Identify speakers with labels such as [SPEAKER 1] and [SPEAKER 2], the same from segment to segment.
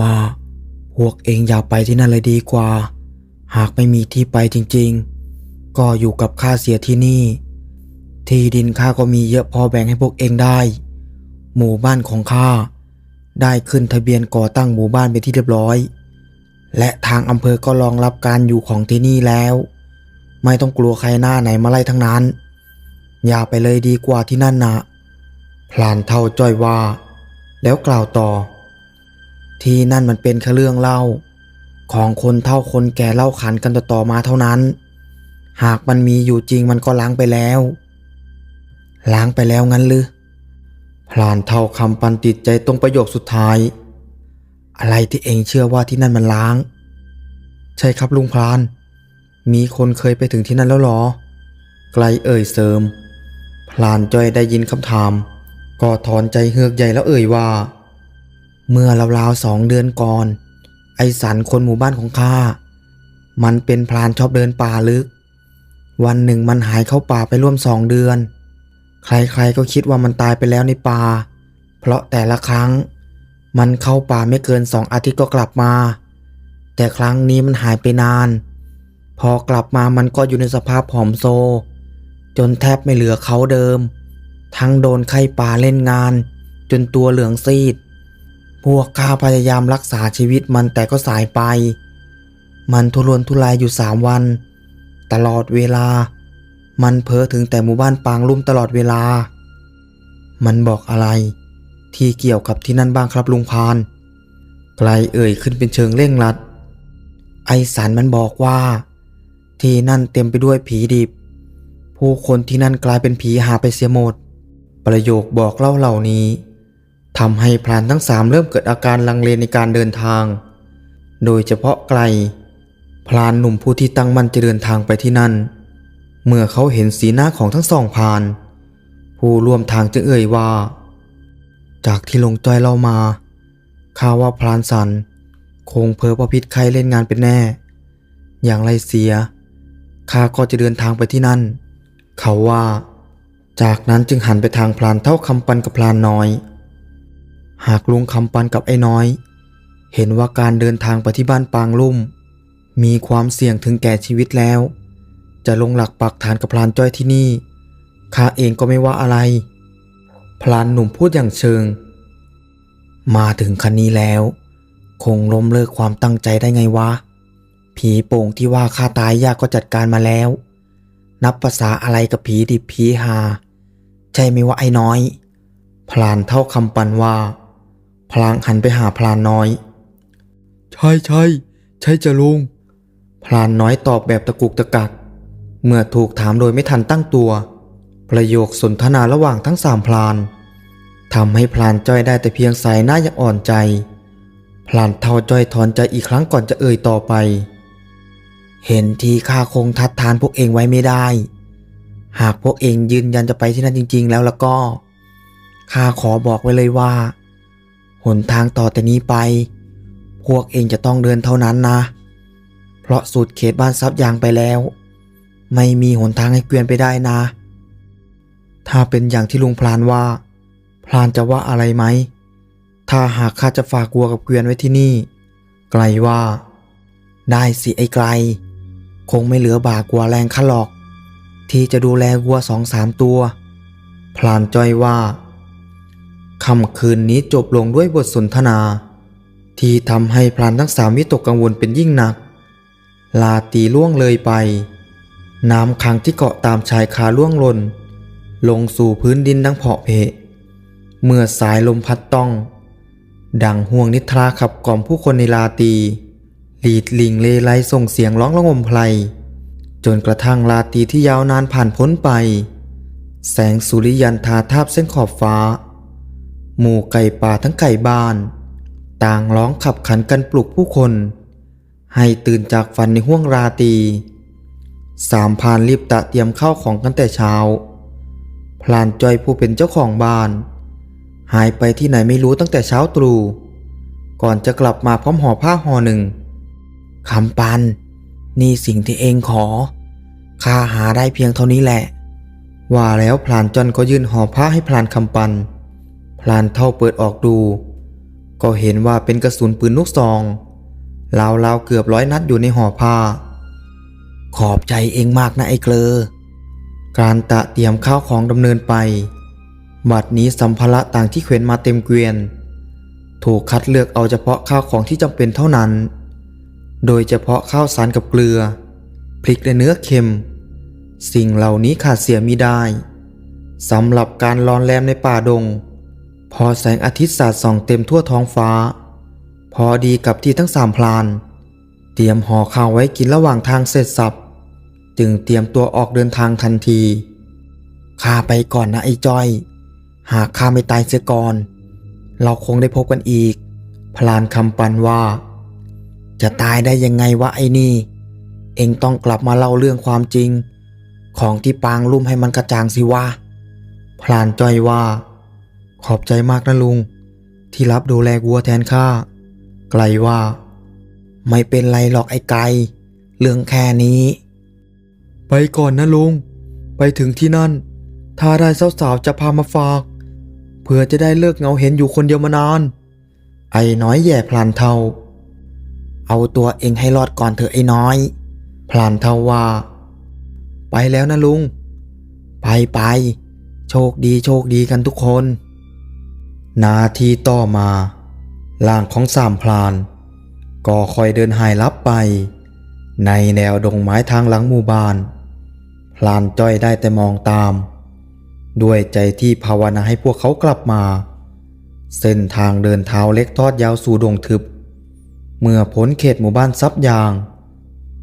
[SPEAKER 1] ว่า พวกเองอย่าไปที่นั่นเลยดีกว่า หากไม่มีที่ไปจริงๆ ก็อยู่กับข้าเสียที่นี่ ที่ดินข้าก็มีเยอะพอแบ่งให้พวกเองได้ หมู่บ้านของข้าได้ขึ้นทะเบียนก่อตั้งหมู่บ้านเป็นที่เรียบร้อย และทางอำเภอก็รองรับการอยู่ของที่นี่แล้ว ไม่ต้องกลัวใครหน้าไหนมาไล่ทั้งนั้น อย่าไปเลยดีกว่าที่นั่นนะพลานเท่าจ้อยว่า แล้วกล่าวต่อ ที่นั่นมันเป็นแค่เรื่องเล่า ของคนเท่าคนแก่เล่าขันกันต่อๆมาเท่านั้น หากมันมีอยู่จริงมันก็ล้างไปแล้ว ล้างไปแล้วงั้นหรือพลานเท่าคำปันติดใจตรงประโยคสุดท้าย อะไรที่เองเชื่อว่าที่นั่นมันล้าง ใช่ครับลุงพลาน มีคนเคยไปถึงที่นั่นแล้วหรอ ไกลเอ่ยเสริม พลานจ้อยได้ยินคำถาม ก็ถอนใจเฮือกใหญ่แล้วเอ่ยว่า เมื่อราวๆสองเดือนก่อน ไอสันคนหมู่บ้านของข้า มันเป็นพลานชอบเดินป่าลึก วันหนึ่งมันหายเข้าป่าไปร่วมสองเดือน ใครๆก็คิดว่ามันตายไปแล้วในป่า เพราะแต่ละครั้ง มันเข้าป่าไม่เกินสองอาทิตย์ก็กลับมา แต่ครั้งนี้มันหายไปนาน พอกลับมามันก็อยู่ในสภาพผอมโซ จนแทบไม่เหลือเขาเดิม ทั้งโดนไข้ป่าเล่นงาน จนตัวเหลืองซีด พวกข้าพยายามรักษาชีวิตมันแต่ก็สายไป มันทุรนทุรายอยู่สามวัน ตลอดเวลา มันเพ้อถึงแต่หมู่บ้านปางลุ่มตลอดเวลา มันบอกอะไร ที่เกี่ยวกับที่นั่นบ้างครับลุงพานไกลเอ่ยขึ้นเป็นเชิงเร่งรัด ไอสันมันบอกว่า ที่นั่นเต็มไปด้วยผีดิบ ผู้คนที่นั่นกลายเป็นผีหาไปเสียหมด ประโยคบอกเล่าเหล่านี้ ทำให้พรานทั้งสามเริ่มเกิดอาการลังเลในการเดินทาง โดยเฉพาะไกล พรานหนุ่มผู้ที่ตั้งมั่นจะเดินทางไปที่นั่น เมื่อเขาเห็นสีหน้าของทั้งสองพราน ผู้ร่วมทางจึงเอ่ยว่า จากที่ลงจอยเล่ามาข้าว่าพรานสัน คงเพอประพิษใครเล่นงานเป็นแน่ อย่างไรเสียข้าก็จะเดินทางไปที่นั่น เขาว่า จากนั้นจึงหันไปทางพลานเท่าคำปันกับพลานน้อย หากลุงคำปันกับไอ้น้อย เห็นว่าการเดินทางไปที่บ้านปางลุ่ม มีความเสี่ยงถึงแก่ชีวิตแล้ว จะลงหลักปักฐานกับพลานจ้อยที่นี่ข้าเองก็ไม่ว่าอะไร พลานหนุ่มพูดอย่างเชิง มาถึงคันนี้แล้ว คงล้มเลิกความตั้งใจได้ไงวะ ผีโป่งที่ว่าข้าตายยากก็จัดการมาแล้ว นับภาษาอะไรกับผีดิบผีหา ใช่ไหมว่าไอ้น้อย พลานเท่าคำปันว่า พลางหันไปหาพลานน้อย ใช่ใช่ใช่จะลุง พลานน้อยตอบแบบตะกุกตะกัก เมื่อถูกถามโดยไม่ทันตั้งตัว ประโยคสนทนาระหว่างทั้งสามพลานทำให้พลานจ้อยได้แต่เพียงสายหน้าอย่างอ่อนใจ พลานเท่าจ้อยถอนใจอีกครั้งก่อนจะเอ่ยต่อไป เห็นทีข้าคงทัดทานพวกเองไว้ไม่ได้ หากพวกเองยืนยันจะไปที่นั่นจริง ๆ แล้วแล้วก็ข้าขอบอกไว้เลยว่า หนทางต่อแต่นี้ไป พวกเองจะต้องเดินเท่านั้นนะ เพราะสุดเขตบ้านซับยางไปแล้ว ไม่มีหนทางให้เกวียนไปได้นะ ถ้าเป็นอย่างที่ลุงพลานว่า พลานจะว่าอะไรไหม ถ้าหากข้าจะฝากวัวกับเกวียนไว้ที่นี่ ไกลว่า ได้สิไอ้ไกล คงไม่เหลือบากวัวแรงข้าหรอก ที่จะดูแลวัวสองสามตัว พลานจ้อยว่า ค่ำคืนนี้จบลงด้วยบทสนทนา ที่ทำให้พลานทั้งสามวิตกกังวลเป็นยิ่งหนัก ลาตีล่วงเลยไป น้ำขังที่เกาะตามชายคาล่วงลน ลงสู่พื้นดินดังเพาะเพะเมื่อสายลมพัดต้อง ดังห่วงนิทราขับกล่อมผู้คนในลาตี หลีดลิงเลไลส่งเสียงร้องระงมไพลจนกระทั่งลาตีที่ยาวนานผ่านพ้นไป แสงสุริยันทาทาบเส้นขอบฟ้า หมู่ไก่ป่าทั้งไก่บ้าน ต่างร้องขับขันกันปลุกผู้คน ให้ตื่นจากฝันในห้วงราตรีสามพานรีบตะเตรียมข้าวของกันแต่เช้า พลานจอยผู้เป็นเจ้าของบ้าน หายไปที่ไหนไม่รู้ตั้งแต่เช้าตรู่ก่อนจะกลับมาพร้อมห่อผ้าห่อหนึ่งคำปัน นี่สิ่งที่เองขอข้าหาได้เพียงเท่านี้แหละ ว่าแล้วพลานจอนก็ยื่นห่อผ้าให้พลานคำปัน พลานเท่าเปิดออกดู ก็เห็นว่าเป็นกระสุนปืนลูกซองราวๆเกือบร้อยนัดอยู่ในห่อผ้า ขอบใจเองมากนะไอ้เกลอ การตะเตรียมข้าวของดำเนินไป บัดนี้สัมภาระต่างที่เขวนมาเต็มเกวียน ถูกคัดเลือกเอาเฉพาะข้าวของที่จำเป็นเท่านั้น โดยเฉพาะข้าวสารกับเกลือ พริกและเนื้อเค็ม สิ่งเหล่านี้ขาดเสียมิได้สำหรับการลอนแรมในป่าดง พอแสงอาทิตย์สาดส่องเต็มทั่วท้องฟ้า พอดีกับที่ทั้งสามพลาน เตรียมห่อข้าวไว้กินระหว่างทางเสร็จสับ จึงเตรียมตัวออกเดินทางทันทีข้าไปก่อนนะไอ้จ้อย หากข้าไม่ตายเสียก่อน เราคงได้พบกันอีก พลานคำปันว่า จะตายได้ยังไงวะไอ้นี่ เองต้องกลับมาเล่าเรื่องความจริง ของที่ปางลุ่มให้มันกระจ่างสิวะพลานจ้อยว่า ขอบใจมากนะลุง ที่รับดูแลวัวแทนข้า ไกลว่า ไม่เป็นไรหรอกไอ้ไกล เรื่องแค่นี้ ไปก่อนนะลุง ไปถึงที่นั่น ถ้าได้สาวๆจะพามาฝาก เพื่อจะได้เลิกเงาเห็นอยู่คนเดียวมานาน ไอ้น้อยแย่พลานเทา เอาตัวเองให้รอดก่อนเถอะไอ้น้อย พลานเทาว่า ไปแล้วนะลุง ไปไป โชคดีโชคดีกันทุกคน นาทีต่อมาล่างของสามพลาน ก็คอยเดินหายลับไป ในแนวดงไม้ทางหลังหมู่บ้าน พลานจ้อยได้แต่มองตาม ด้วยใจที่ภาวนาให้พวกเขากลับมา เส้นทางเดินเท้าเล็กทอดยาวสู่ดงทึบ เมื่อพ้นเขตหมู่บ้านซับยาง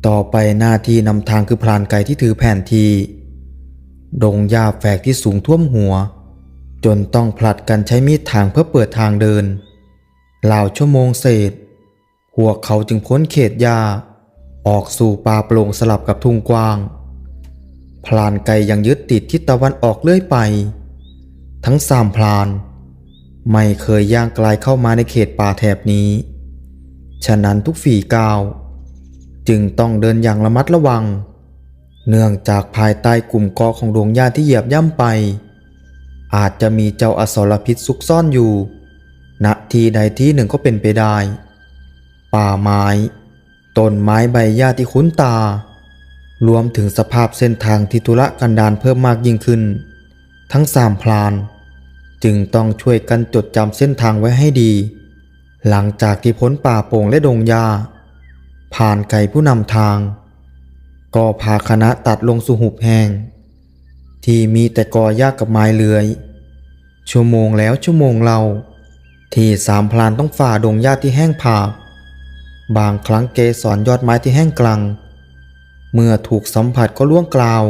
[SPEAKER 1] ต่อไปหน้าที่นำทางคือพลานไก่ที่ถือแผนที่ ดงหญ้าแฝกที่สูงท่วมหัว จนต้องผลัดกันใช้มีดทางเพื่อเปิดทางเดินราวชั่วโมงเศษ พวกเขาจึงพ้นเขตหญ้าออกสู่ป่าโปร่งสลับกับทุ่งกว้าง พลานไก่ยังยึดติดทิศตะวันออกเลื่อยไป ทั้งสามพลาน ไม่เคยย่างไกลเข้ามาในเขตป่าแถบนี้ ฉะนั้นทุกฝีก้าว จึงต้องเดินอย่างระมัดระวัง เนื่องจากภายใต้กลุ่มกาะของดวงหญ้าที่เหยียบย่ำไป อาจจะมีเจ้าอสรพิษซุกซ่อนอยู่ณที่ใดที่หนึ่งก็เป็นไปได้ ป่าไม้ ต้นไม้ใบหญ้าที่คุ้นตา รวมถึงสภาพเส้นทางที่ทุรกันดารเพิ่มมากยิ่งขึ้น ทั้งสามพลาน จึงต้องช่วยกันจดจำเส้นทางไว้ให้ดี หลังจากที่พ้นป่าโป่งและดงหญ้า ผ่านไก่ผู้นำทาง ก็พาคณะตัดลงสู่หุบแห้ง ที่มีแต่กอหญ้ากับไม้เลื้อย ชั่วโมงแล้วชั่วโมงเรา ที่สามพลานต้องฝ่าดงหญ้าที่แห้งผากบางครั้งเกสรยอดไม้ที่แห้งกลัง เมื่อถูกสัมผัสก็ล่วงกล่าว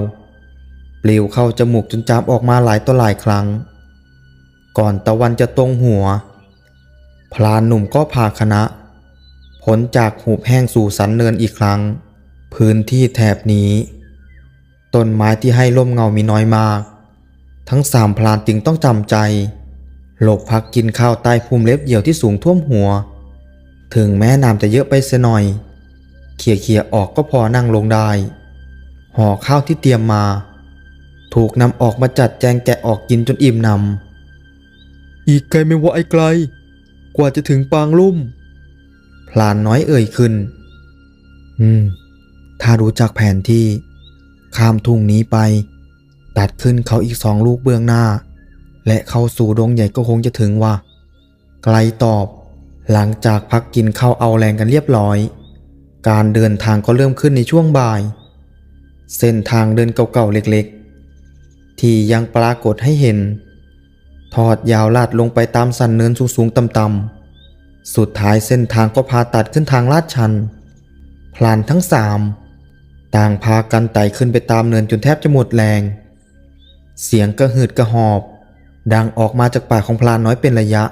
[SPEAKER 1] ปลิวเข้าจมูกจนจามออกมาหลายต่อหลายครั้ง ก่อนตะวันจะตรงหัว พลานหนุ่มก็พาคณะพ้นจากหูบแห้งสู่สันเนินอีกครั้ง พื้นที่แถบนี้ ต้นไม้ที่ให้ร่มเงามีน้อยมาก ทั้งสามพลานจึงต้องจำใจ หลบพักกินข้าวใต้พุ่มเล็บเหี่ยวที่สูงท่วมหัว ถึงแม้น้ำจะเยอะไปเสียหน่อย เขี่ยเขี่ยๆออกก็พอนั่งลงได้ห่อข้าวที่เตรียมมา ถูกนำออกมาจัดแจงแกะออกกินจนอิ่มนำอีกไกลไม่ว่าไอ้ไกล กว่าจะถึงปางลุ่ม พลานน้อยเอ่ยขึ้น อืม ถ้ารู้จักแผนที่ ข้ามทุ่งนี้ไป ตัดขึ้นเขาอีกสองลูกเบื้องหน้า และเข้าสู่ดงใหญ่ก็คงจะถึงว่า ไกลตอบ หลังจากพักกินข้าวเอาแรงกันเรียบร้อย การเดินทางก็เริ่มขึ้นในช่วงบ่าย เส้นทางเดินเก่าๆเล็กๆ ที่ยังปรากฏให้เห็น ทอดยาวลาดลงไปตามสันเนินสูงๆต่ำๆสุดท้ายเส้นทางก็พาตัดขึ้นทางลาดชัน พลานทั้งสาม ต่างพากันไต่ขึ้นไปตามเนินจนแทบจะหมดแรง เสียงกระหืดกระหอบ ดังออกมาจากปากของพลานน้อยเป็นระยะ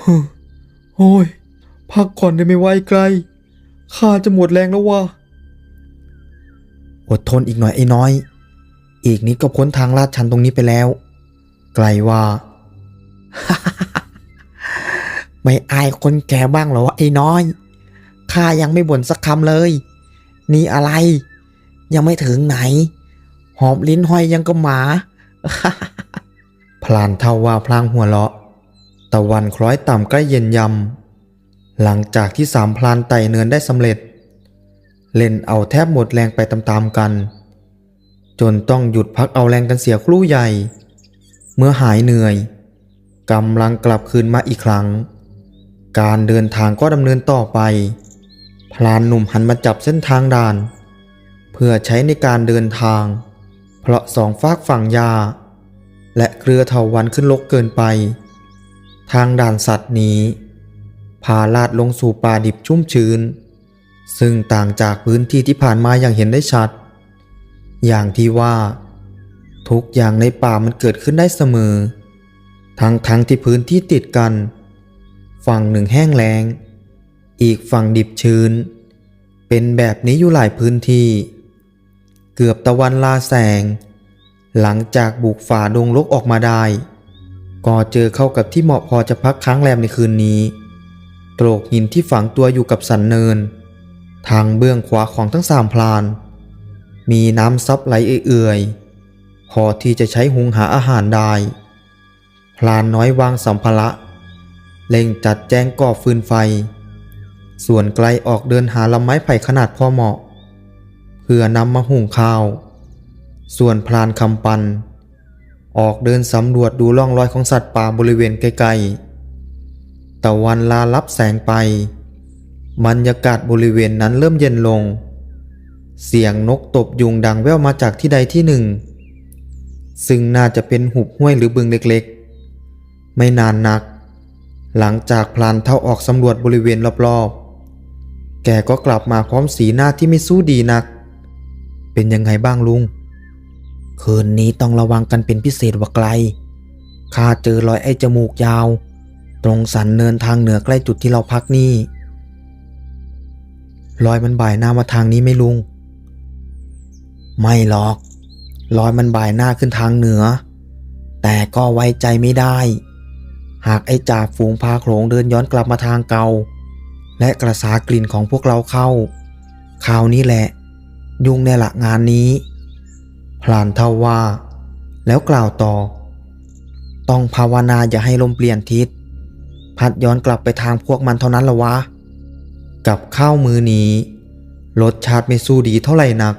[SPEAKER 1] ฮึโอ้ย พักก่อนได้ไม่ไหวไกล ข้าจะหมดแรงแล้ววะอดทนอีกหน่อยไอ้น้อย อีกนิดก็พ้นทางลาดชันตรงนี้ไปแล้ว ไกลว่า ไม่อายคนแก่บ้างเหรอวะไอ้น้อย ข้ายังไม่บ่นสักคำเลย นี่อะไร ยังไม่ถึงไหน หอบลิ้นห้อยยังกับหมา พลานเท่าว่าพลางหัวเราะ ตะวันคล้อยต่ำใกล้เย็นยำ หลังจากที่สามพลานไต่เนินได้สำเร็จ เล่นเอาแทบหมดแรงไปตามๆกัน จนต้องหยุดพักเอาแรงกันเสียครู่ใหญ่ เมื่อหายเหนื่อยกำลังกลับคืนมาอีกครั้ง การเดินทางก็ดำเนินต่อไป พลานหนุ่มหันมาจับเส้นทางด่าน เพื่อใช้ในการเดินทาง เพราะสองฝากฝั่งยา และเครือเถาวันขึ้นลกเกินไป ทางด่านสัตว์นี้ พาลาดลงสู่ป่าดิบชุ่มชื้น ซึ่งต่างจากพื้นที่ที่ผ่านมาอย่างเห็นได้ชัด อย่างที่ว่า ทุกอย่างในป่ามันเกิดขึ้นได้เสมอ ทั้งทั้งที่พื้นที่ติดกัน ฝั่งหนึ่งแห้งแล้ง อีกฝั่งดิบชื้น เป็นแบบนี้อยู่หลายพื้นที่ เกือบตะวันลาแสง หลังจากบุกฝ่าดงลกออกมาได้ ก็เจอเข้ากับที่เหมาะพอจะพักค้างแรมในคืนนี้โตรกหินที่ฝังตัวอยู่กับสันเนิน ทางเบื้องขวาของทั้งสามพลาน มีน้ำซับไหลเอื่อยๆ พอที่จะใช้หุงหาอาหารได้ พลานน้อยวางสัมภาระเล่งจัดแจงก่อฟืนไฟ ส่วนไกลออกเดินหาลำไม้ไผ่ขนาดพอเหมาะ เพื่อนำมาหุงข้าว ส่วนพลานคำปัน ออกเดินสำรวจดูร่องรอยของสัตว์ป่าบริเวณใกลๆตะวันลาลับแสงไป บรรยากาศบริเวณนั้นเริ่มเย็นลง เสียงนกตบยุงดังแว่วมาจากที่ใดที่หนึ่ง ซึ่งน่าจะเป็นหุบห้วยหรือบึงเล็กๆ ไม่นานนัก หลังจากพลานเท่าออกสำรวจบริเวณรอบๆ แกก็กลับมาพร้อมสีหน้าที่ไม่สู้ดีนัก เป็นยังไงบ้างลุง คืนนี้ต้องระวังกันเป็นพิเศษว่าไกล ข้าเจอรอยไอ้จมูกยาว ตรงสันเนินทางเหนือใกล้จุดที่เราพักนี่ รอยมันบ่ายหน้ามาทางนี้ไม่ลุง ไม่หรอก รอยมันบ่ายหน้าขึ้นทางเหนือ แต่ก็ไว้ใจไม่ได้ หากไอ้จ่าฝูงพาโขลงเดินย้อนกลับมาทางเก่า และกระสากลิ่นของพวกเราเข้าคราวนี้แหละ ยุ่งแน่ละงานนี้ พลานเท่าว่า แล้วกล่าวต่อ ต้องภาวนาอย่าให้ลมเปลี่ยนทิศ พัดย้อนกลับไปทางพวกมันเท่านั้นละวะ กับข้าวมือนี้รสชาติไม่สู้ดีเท่าไหร่นัก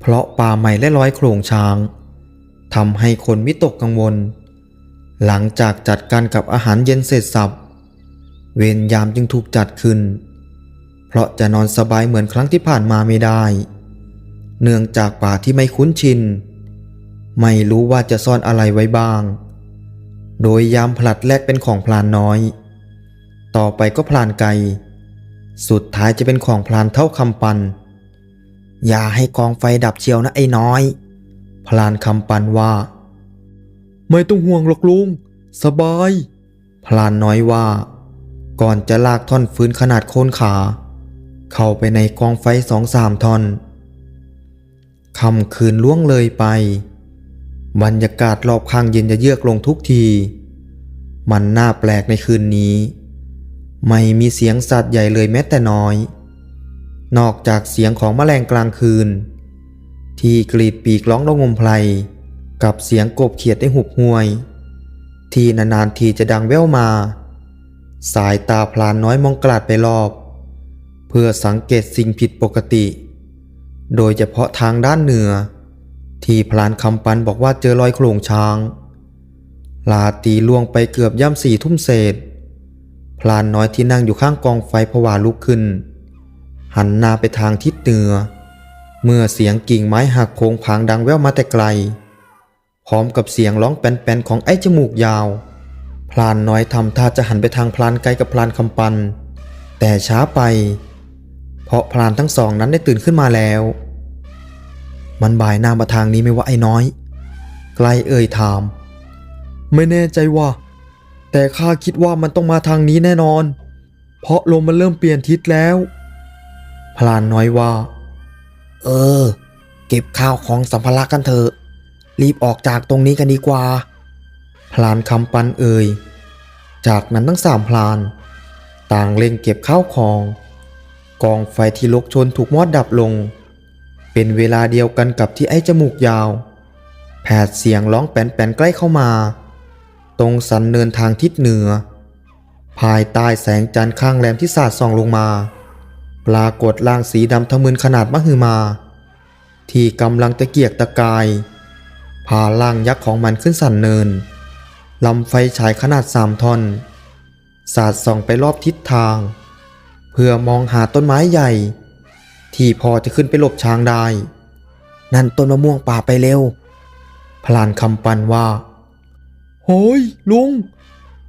[SPEAKER 1] เพราะป่าใหม่และร้อยโขลงช้างทำให้คนวิตกกังวล หลังจากจัดการกับอาหารเย็นเสร็จสับ เวรยามจึงถูกจัดขึ้น เพราะจะนอนสบายเหมือนครั้งที่ผ่านมาไม่ได้ เนื่องจากป่าที่ไม่คุ้นชิน ไม่รู้ว่าจะซ่อนอะไรไว้บ้าง โดยยามผลัดแรกเป็นของพลานน้อย ต่อไปก็พลานไกล สุดท้ายจะเป็นของพลานเท่าคำปัน อย่าให้กองไฟดับเชียวนะไอ้น้อย พลานคำปันว่า ไม่ต้องห่วงหรอกลุง สบาย พลานน้อยว่า ก่อนจะลากท่อนฟืนขนาดโคนขา เข้าไปในกองไฟสองสามท่อนค่ำคืนล่วงเลยไป บรรยากาศรอบข้างเย็นจะเยือกลงทุกที มันน่าแปลกในคืนนี้ ไม่มีเสียงสัตว์ใหญ่เลยแม้แต่น้อย นอกจากเสียงของแมลงกลางคืน ที่กรีดปีกร้องระงมไพรกับเสียงกบเขียดได้หุบห้วย ที่นานๆทีจะดังแว่วมา สายตาพลานน้อยมองกลาดไปรอบ เพื่อสังเกตสิ่งผิดปกติ โดยเฉพาะทางด้านเหนือ ที่พลานคำปันบอกว่าเจอรอยโขลงช้าง ลาตีล่วงไปเกือบย่ำสี่ทุ่มเศษ พลานน้อยที่นั่งอยู่ข้างกองไฟผวาลุกขึ้น หันหน้าไปทางทิศเหนือ เมื่อเสียงกิ่งไม้หักโค้งผางดังแว่วมาแต่ไกล พร้อมกับเสียงร้องแป้นๆของไอ้จมูกยาว พลานน้อยทำท่าจะหันไปทางพลานไกลกับพลานคำปัน แต่ช้าไป เพราะพลานทั้งสองนั้นได้ตื่นขึ้นมาแล้ว มันบ่ายหน้ามาทางนี้ไม่ว่าไอ้น้อย ไกลเอ่ยถาม ไม่แน่ใจว่า แต่ข้าคิดว่ามันต้องมาทางนี้แน่นอน เพราะลมมันเริ่มเปลี่ยนทิศแล้ว พลานน้อยว่า เออ เก็บข้าวของสัมภาระกันเถอะรีบออกจากตรงนี้กันดีกว่า พลานคำปันเอ่ย จากนั้นทั้งสามพลาน ต่างเร่งเก็บข้าวของ กองไฟที่ลกชนถูกมอดดับลง เป็นเวลาเดียวกันกับที่ไอ้จมูกยาว แผดเสียงร้องแป้นๆใกล้เข้ามา ตรงสันเนินทางทิศเหนือ ภายใต้แสงจันทร์ข้างแรมที่สาดส่องลงมา ปรากฏร่างสีดำทะมึนขนาดมหึมา ที่กำลังตะเกียกตะกายพาร่างยักษ์ของมันขึ้นสันเนิน ลำไฟฉายขนาดสามท่อน สาดส่องไปรอบทิศทาง เพื่อมองหาต้นไม้ใหญ่ ที่พอจะขึ้นไปหลบช้างได้ นั่นต้นมะม่วงป่าไปเร็ว พลานคำปันว่าโฮ้ยลุง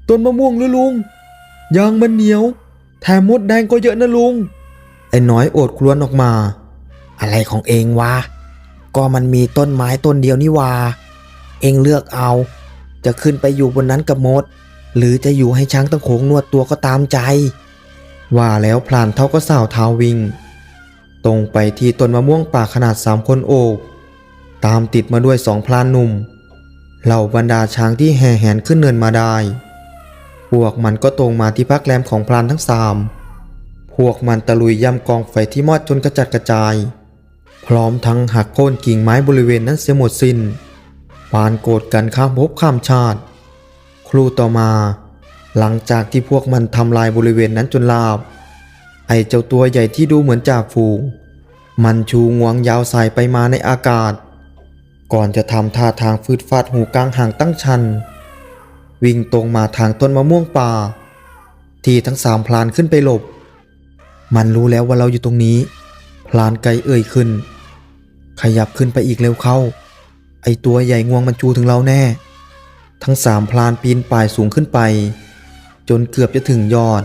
[SPEAKER 1] ต้นมะม่วงหรือลุง ยางมันเหนียว แถมมดแดงก็เยอะนะลุง ไอ้น้อยโอดครวญออกมา อะไรของเองวะ ก็มันมีต้นไม้ต้นเดียวนี่วา เองเลือกเอา จะขึ้นไปอยู่บนนั้นกับมด หรือจะอยู่ให้ช้างตะโขงนวดตัวก็ตามใจ ว่าแล้วพลานเท่าก็สาวเท้าวิ่ง ตรงไปที่ต้นมะม่วงป่าขนาดสามคนโอบ ตามติดมาด้วยสองพลานหนุ่ม เหล่าบรรดาช้างที่แห่แหนขึ้นเนินมาได้พวกมันก็ตรงมาที่พักแรมของพลานทั้งสาม พวกมันตะลุยย่ำกองไฟที่มอดจนกระจัดกระจาย พร้อมทั้งหักโค่นกิ่งไม้บริเวณนั้นเสียหมดสิน้น ปานโกรธกันข้ามภพข้ามชาติ ครูต่อมา หลังจากที่พวกมันทำลายบริเวณนั้นจนลาบ ไอเจ้าตัวใหญ่ที่ดูเหมือนจ่าฝูงมันชูงวงยาวสายไปมาในอากาศ ก่อนจะทำท่าทางฟืดฟาดหูกลางห่างตั้งชัน วิ่งตรงมาทางต้นมะม่วงป่า ที่ทั้งสามพลานขึ้นไปหลบ มันรู้แล้วว่าเราอยู่ตรงนี้ พลานไกลเอ่ยขึ้น ขยับขึ้นไปอีกเร็วเข้า ไอตัวใหญ่งวงมันจูถึงเราแน่ ทั้งสามพลานปีนป่ายสูงขึ้นไป จนเกือบจะถึงยอด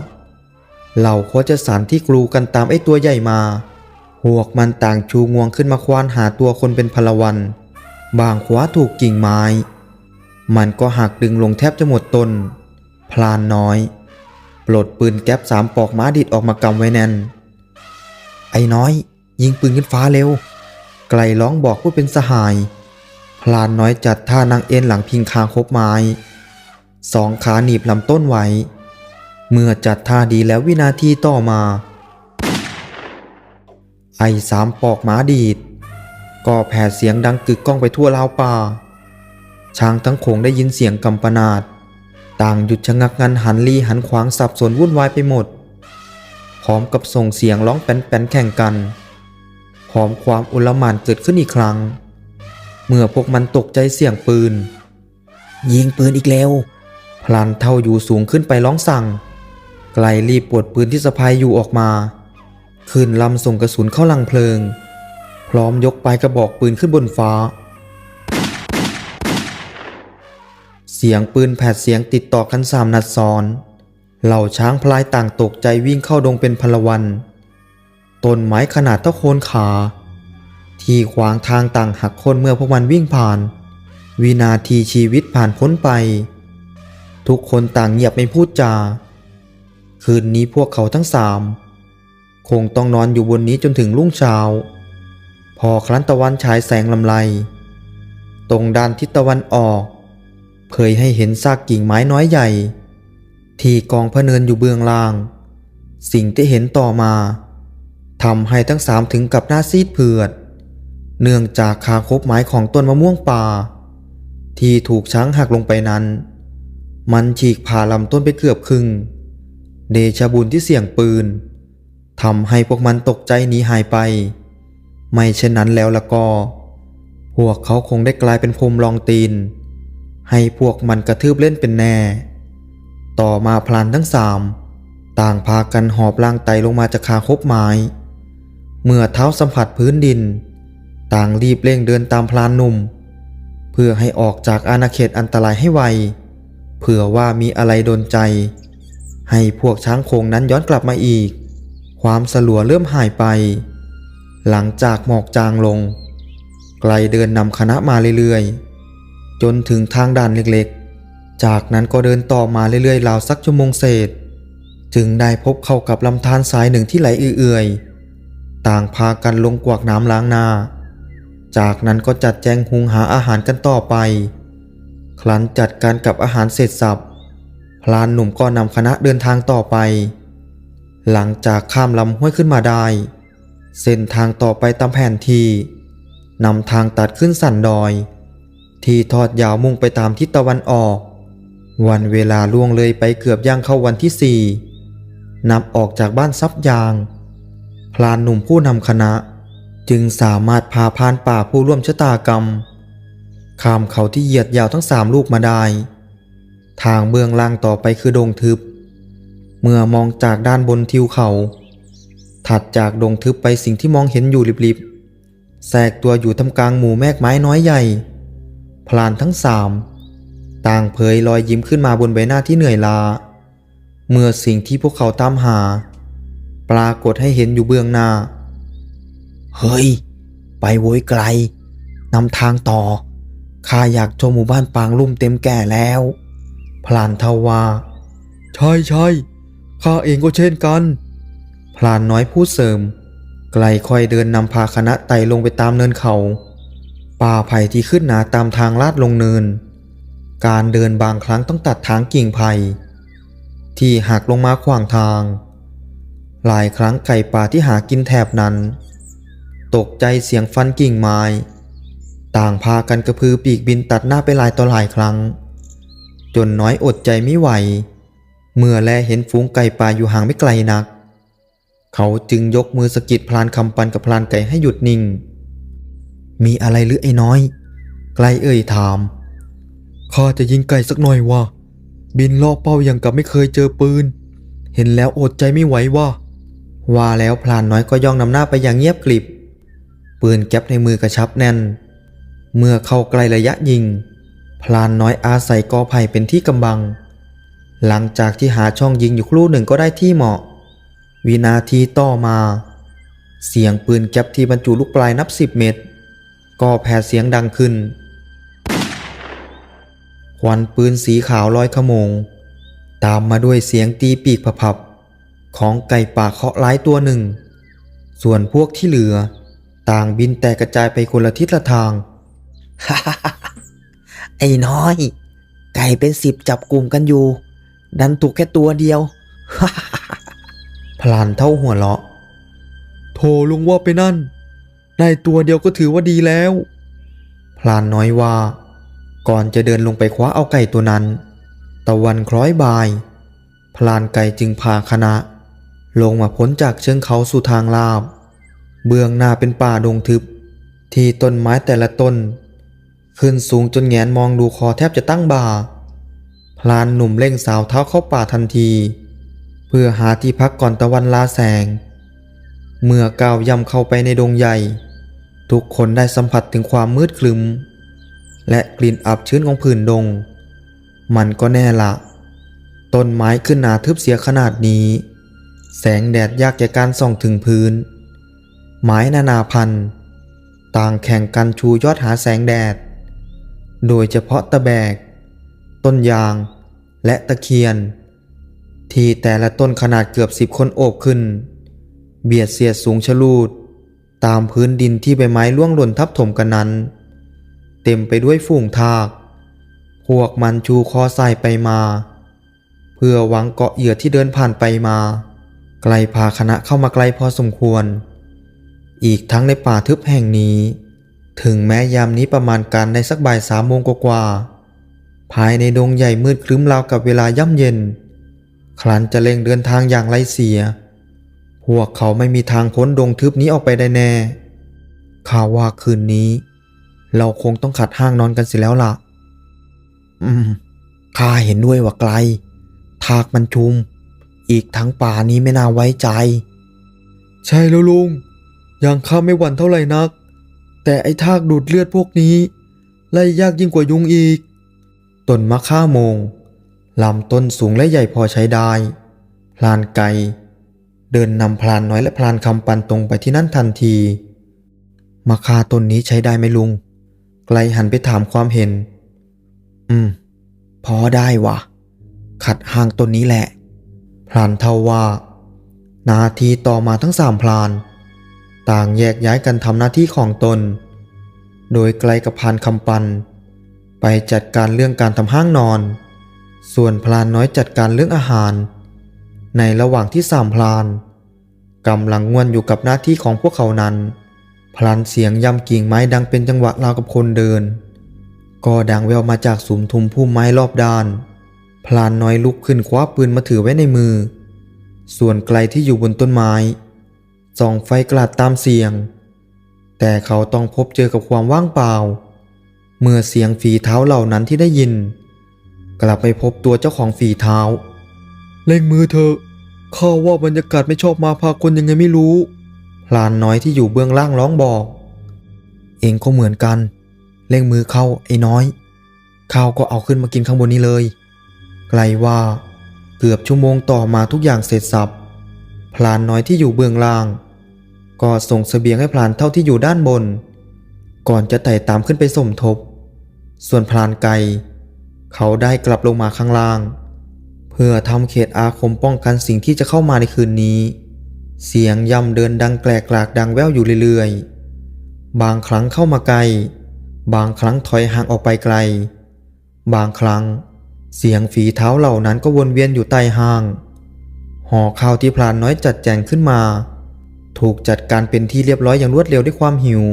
[SPEAKER 1] เหล่าโคจสารที่กลูกันตามไอตัวใหญ่มาพวกมันต่างชูงวงขึ้นมาควานหาตัวคนเป็นพลวัน บางขวาถูกกิ่งไม้ มันก็หักดึงลงแทบจะหมดตน พลานน้อย ปลดปืนแก๊ปสามปอกม้าดิดออกมากำไว้แน่น ไอ้น้อย ยิงปืนขึ้นฟ้าเร็ว ไกลร้องบอกผู้เป็นสหาย พลานน้อยจัดท่านางเอ็นหลังพิงคางคบไม้ สองขาหนีบลำต้นไว้ เมื่อจัดท่าดีแล้ววินาทีต่อมา ไอ้สามปอกหมาดีด ก็แผ่เสียงดังกึกก้องไปทั่วราวป่า ช้างทั้งโขงได้ยินเสียงกำปนาด ต่างหยุดชะงักงันหันลีหันขวางสับสนวุ่นวายไปหมด พร้อมกับส่งเสียงร้องแป้นๆแข่งกัน พร้อมความอุลมานเกิดขึ้นอีกครั้ง เมื่อพวกมันตกใจเสียงปืน ยิงปืนอีกแล้ว พลันเท่าอยู่สูงขึ้นไปร้องสั่ง ไกลรีบปวดปืนที่สะพายอยู่ออกมา ขึ้นลำส่งกระสุนเข้าลังเพลิง พร้อมยกปลายกระบอกปืนขึ้นบนฟ้า เสียงปืนแผดเสียงติดต่อกันสามนัดซ้อน เหล่าช้างพลายต่างตกใจวิ่งเข้าดงเป็นพลวัน ต้นไม้ขนาดเท่าโคนขา ที่ขวางทางต่างหักคนเมื่อพวกมันวิ่งผ่าน วินาทีชีวิตผ่านพ้นไป ทุกคนต่างเงียบไม่พูดจา คืนนี้พวกเขาทั้งสามคงต้องนอนอยู่บนนี้จนถึงรุ่งเช้า พอครั้นตะวันฉายแสงลำไร ตรงด้านทิศตะวันออก เผยให้เห็นซากกิ่งไม้น้อยใหญ่ ที่กองพเนินอยู่เบื้องล่าง สิ่งที่เห็นต่อมาทำให้ทั้งสามถึงกับหน้าซีดเผือด เนื่องจากคาคบไม้ของต้นมะม่วงป่า ที่ถูกช้างหักลงไปนั้น มันฉีกผ่าลำต้นไปเกือบครึ่ง เดชะบุญที่เสี่ยงปืนทำให้พวกมันตกใจหนีหายไป ไม่เช่นนั้นแล้วละก็ พวกเขาคงได้กลายเป็นพรมรองตีน ให้พวกมันกระทืบเล่นเป็นแน่ ต่อมาพลานทั้งสามต่างพากันหอบร่างไตลงมาจากคาคบไม้ เมื่อเท้าสัมผัสพื้นดิน ต่างรีบเร่งเดินตามพลานหนุ่ม เพื่อให้ออกจากอาณาเขตอันตรายให้ไวเผื่อว่ามีอะไรโดนใจ ให้พวกช้างโคงนั้นย้อนกลับมาอีก ความสลัวเริ่มหายไป หลังจากหมอกจางลง ไกลเดินนำคณะมาเรื่อยๆ จนถึงทางด่านเล็กๆ จากนั้นก็เดินต่อมาเรื่อยๆราวสักชั่วโมงเศษ จึงได้พบเข้ากับลำธารสายหนึ่งที่ไหลเอื่อยๆ ต่างพากันลงกวากน้ำล้างหน้า จากนั้นก็จัดแจงหุงหาอาหารกันต่อไป ครั้นจัดการกับอาหารเสร็จสับ พลานหนุ่มก็นำคณะเดินทางต่อไป หลังจากข้ามลำห้วยขึ้นมาได้ เส้นทางต่อไปตามแผนที่นำทางตัดขึ้นสันดอย ที่ทอดยาวมุ่งไปตามทิศตะวันออก วันเวลาล่วงเลยไปเกือบย่างเข้าวันที่สี่นับออกจากบ้านซับยาง พลานหนุ่มผู้นำคณะ จึงสามารถพาพานป่าผู้ร่วมชะตากรรม ข้ามเขาที่เหยียดยาวทั้งสามลูกมาได้ ทางเบื้องล่างต่อไปคือดงทึบ เมื่อมองจากด้านบนทิวเขา ถัดจากดงทึบไปสิ่งที่มองเห็นอยู่ลิบๆแทรกตัวอยู่ทำกลางหมู่แมกไม้น้อยใหญ่ พลานทั้งสามต่างเผยรอยยิ้มขึ้นมาบนใบหน้าที่เหนื่อยล้าเมื่อสิ่งที่พวกเขาตามหา ปรากฏให้เห็นอยู่เบื้องหน้า เฮ้ย ไปโวยไกลนำทางต่อ ข้าอยากชมหมู่บ้านปางลุ่มเต็มแก่แล้ว พลานทาว่าใช่ใช่ข้าเองก็เช่นกัน พลานน้อยพูดเสริม ไกลค่อยเดินนำพาคณะไต่ลงไปตามเนินเขา ป่าไผ่ที่ขึ้นหนาตามทางลาดลงเนิน การเดินบางครั้งต้องตัดทางกิ่งไผ่ที่หักลงมาขวางทาง หลายครั้งไก่ป่าที่หากินแถบนั้น ตกใจเสียงฟันกิ่งไม้ ต่างพากันกระพือปีกบินตัดหน้าไปหลายต่อหลายครั้ง จนน้อยอดใจไม่ไหว เมื่อแลเห็นฝูงไก่ป่าอยู่ห่างไม่ไกลนัก เขาจึงยกมือสะกิดพลานคำปันกับพลานไก่ให้หยุดนิ่ง มีอะไรหรือไอ้น้อย ไกลเอ่ยถามข้าจะยิงไก่สักหน่อยว่ะบินล่อเป้าอย่างกับไม่เคยเจอปืน เห็นแล้วอดใจไม่ไหวว่ะว่าแล้วพลานน้อยก็ย่องนำหน้าไปอย่างเงียบกริบ ปืนแก๊ปในมือกระชับแน่น เมื่อเข้าใกล้ระยะยิง พลานน้อยอาศัยกอไผ่เป็นที่กำบัง หลังจากที่หาช่องยิงอยู่ครู่หนึ่งก็ได้ที่เหมาะ วินาทีต่อมา เสียงปืนแก๊ปที่บรรจุลูกปลายนับสิบเมตรก็แผ่เสียงดังขึ้น ควันปืนสีขาวลอยขโมง ตามมาด้วยเสียงตีปีกผับ ของไก่ป่าเคาะร้ายตัวหนึ่ง ส่วนพวกที่เหลือ ต่างบินแตกกระจายไปคนละทิศละทาง ไอ้น้อย ไก่เป็นสิบจับกลุ่มกันอยู่ ดันถูกแค่ตัวเดียว พลานเท่าหัวเราะ โทลุงว่าไปนั่น ได้ตัวเดียวก็ถือว่าดีแล้ว พลานน้อยว่า ก่อนจะเดินลงไปคว้าเอาไก่ตัวนั้น ตะวันคล้อยบาย พลานไก่จึงพาคณะ ลงมาพ้นจากเชิงเขาสู่ทางลาบ เบื้องหน้าเป็นป่าดงทึบ ที่ต้นไม้แต่ละต้น ขึ้นสูงจนแงนมองดูคอแทบจะตั้งบ่า พลานหนุ่มเร่งสาวเท้าเข้าป่าทันที เพื่อหาที่พักก่อนตะวันลาแสง เมื่อก้าวย่ำเข้าไปในดงใหญ่ ทุกคนได้สัมผัสถึงความมืดคลึม และกลิ่นอับชื้นของผืนดง มันก็แน่ละต้นไม้ขึ้นหนาทึบเสียขนาดนี้ แสงแดดยากแก่การส่องถึงพื้น ไม้นานาพันธุ์ ต่างแข่งกันชูยอดหาแสงแดด โดยเฉพาะตะแบก ต้นยางและตะเคียน ที่แต่ละต้นขนาดเกือบสิบคนโอบขึ้น เบียดเสียดสูงชะลูด ตามพื้นดินที่ใบไม้ร่วงหล่นทับถมกันนั้น เต็มไปด้วยฝูงทาก พวกมันชูคอใส่ไปมา เพื่อหวังเกาะเหยื่อที่เดินผ่านไปมา ไกลพาคณะเข้ามาไกลพอสมควร อีกทั้งในป่าทึบแห่งนี้ ถึงแม้ยามนี้ประมาณการในสักบ่ายสามโมงกว่าภายในดงใหญ่มืดครึ้มราวกับเวลาย่ำเย็นครั้นจะเร่งเดินทางอย่างไรเสีย พวกเขาไม่มีทางพ้นดงทึบนี้ออกไปได้แน่ข่าวว่าคืนนี้ เราคงต้องขัดห้างนอนกันเสียแล้วล่ะ อืม ข้าเห็นด้วยว่าไกล ทากมันชุม อีกทั้งป่านี้ไม่น่าไว้ใจ ใช่แล้วลุง ยังข้าไม่หวั่นเท่าไหร่นัก แต่ไอ้ทากดูดเลือดพวกนี้ ไล่ยากยิ่งกว่ายุงอีก ต้นมะข่าโมงลำต้นสูงและใหญ่พอใช้ได้ พลานไกเดินนำพลานน้อยและพลานคำปันตรงไปที่นั่นทันที มะข่าต้นนี้ใช้ได้ไหมลุง ไกลหันไปถามความเห็น อืม พอได้วะขัดห่างต้นนี้แหละ พลานเท่าว่า นาทีต่อมาทั้งสามพลาน ต่างแยกย้ายกันทำหน้าที่ของตน โดยไกลกับพานคำปัน ไปจัดการเรื่องการทำห้างนอน ส่วนพลานน้อยจัดการเรื่องอาหาร ในระหว่างที่สามพลานกำลังง่วนอยู่กับหน้าที่ของพวกเขานั้น พลันเสียงย่ำกิ่งไม้ดังเป็นจังหวะราวกับคนเดิน ก็ดังแววมาจากสุมทุมพุ่มไม้รอบด้าน พลานน้อยลุกขึ้นคว้าปืนมาถือไว้ในมือ ส่วนไกลที่อยู่บนต้นไม้ ส่องไฟกลาดตามเสียง แต่เขาต้องพบเจอกับความว่างเปล่า เมื่อเสียงฝีเท้าเหล่านั้นที่ได้ยิน กลับไปพบตัวเจ้าของฝีเท้า เล่งมือเธอข้าว่าบรรยากาศไม่ชอบมาพากลยังไงไม่รู้พลานน้อยที่อยู่เบื้องล่างร้องบอก เองก็เหมือนกัน เล่งมือเข้าไอ้น้อยข้าวก็เอาขึ้นมากินข้างบนนี้เลย ไกลว่าเกือบชั่วโมงต่อมาทุกอย่างเสร็จสับพลานน้อยที่อยู่เบื้องล่าง ก็ส่งเสบียงให้พลานเท่าที่อยู่ด้านบน ก่อนจะไต่ตามขึ้นไปสมทบ ส่วนพลานไกลเขาได้กลับลงมาข้างล่าง เพื่อทำเขตอาคมป้องกันสิ่งที่จะเข้ามาในคืนนี้ เสียงย่ำเดินดังแกลกลากดังแว่วอยู่เรื่อยๆ บางครั้งเข้ามาไกล บางครั้งถอยห่างออกไปไกล บางครั้ง เสียงฝีเท้าเหล่านั้นก็วนเวียนอยู่ใต้ห้างห่อข้าวที่พลานน้อยจัดแจงขึ้นมา ถูกจัดการเป็นที่เรียบร้อยอย่างรวดเร็วด้วยความหิว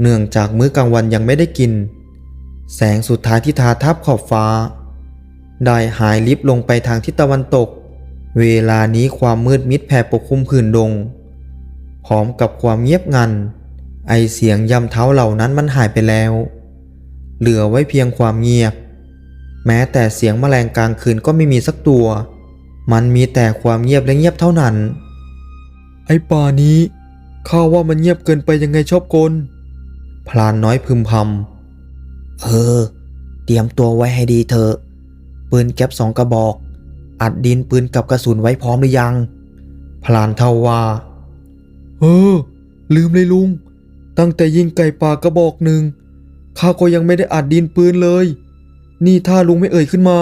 [SPEAKER 1] เนื่องจากมื้อกลางวันยังไม่ได้กิน แสงสุดท้ายที่ทาทับขอบฟ้า ได้หายลิบลงไปทางทิศตะวันตก เวลานี้ความมืดมิดแผ่ปกคลุมพื้นดง พร้อมกับความเงียบงัน ไอเสียงยำเท้าเหล่านั้นมันหายไปแล้ว เหลือไว้เพียงความเงียบ แม้แต่เสียงแมลงกลางคืนก็ไม่มีสักตัว มันมีแต่ความเงียบและเงียบเท่านั้น ไอ้ป่านี้ข้าว่ามันเงียบเกินไปยังไงชอบกล พลานน้อยพึมพำเออ เตรียมตัวไว้ให้ดีเถอะปืนแก๊ปสองกระบอก อัดดินปืนกับกระสุนไว้พร้อมหรือยัง พลานเท่าว่า เออ ลืมเลยลุง ตั้งแต่ยิงไก่ป่ากระบอกหนึ่งข้าก็ยังไม่ได้อัดดินปืนเลย นี่ถ้าลุงไม่เอ่ยขึ้นมา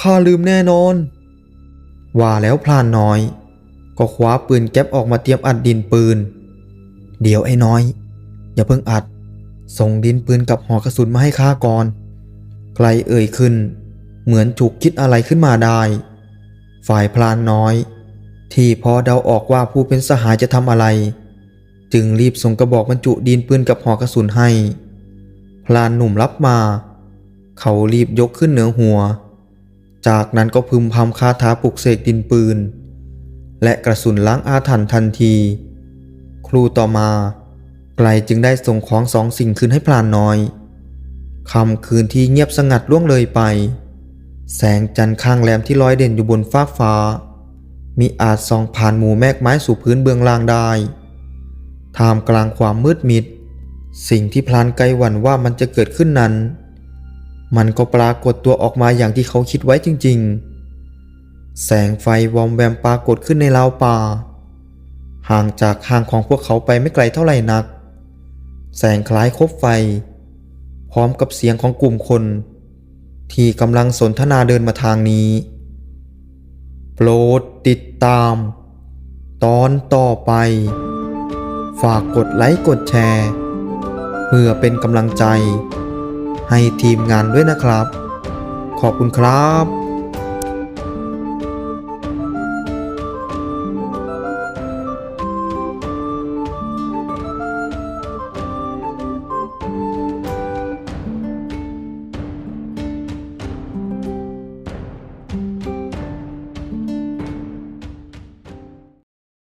[SPEAKER 1] ข้าลืมแน่นอน ว่าแล้วพลานน้อย ก็คว้าปืนแก๊ปออกมาเตรียมอัดดินปืน เดี๋ยวไอ้น้อย อย่าเพิ่งอัด ส่งดินปืนกับหัวกระสุนมาให้ข้าก่อนไกลเอ่ยขึ้น เหมือนฉุกคิดอะไรขึ้นมาได้ ฝ่ายพลานน้อย ที่พอเดาออกว่าผู้เป็นสหายจะทำอะไร จึงรีบส่งกระบอกบรรจุดินปืนกับหัวกระสุนให้ พลานหนุ่มรับมา เขารีบยกขึ้นเหนือหัว จากนั้นก็พึมพำคาถาปลุกเสกดินปืน และกระสุนล้างอาถรรพ์ทันที ครูต่อมา ไกลจึงได้ส่งของสองสิ่งคืนให้พลานน้อยคำคืนที่เงียบสงัดล่วงเลยไป แสงจันทร์ข้างแรมที่ลอยเด่นอยู่บนฟากฟ้า มีอาจส่องผ่านหมู่แมกไม้สู่พื้นเบื้องล่างได้ท่ามกลางความมืดมิด สิ่งที่พลานไกลหวั่นว่ามันจะเกิดขึ้นนั้น มันก็ปรากฏตัวออกมาอย่างที่เขาคิดไว้จริง ๆ แสงไฟวอมแวมปรากฏขึ้นในราวป่า ห่างจากห่างของพวกเขาไปไม่ไกลเท่าไหร่นัก แสงคล้ายคบไฟ พร้อมกับเสียงของกลุ่มคน ที่กำลังสนทนาเดินมาทางนี้ โปรดติดตาม ตอนต่อไป ฝากกดไลค์กดแชร์ เพื่อเป็นกำลังใจ ให้ทีมงานด้วยนะครับ ขอบคุณครับ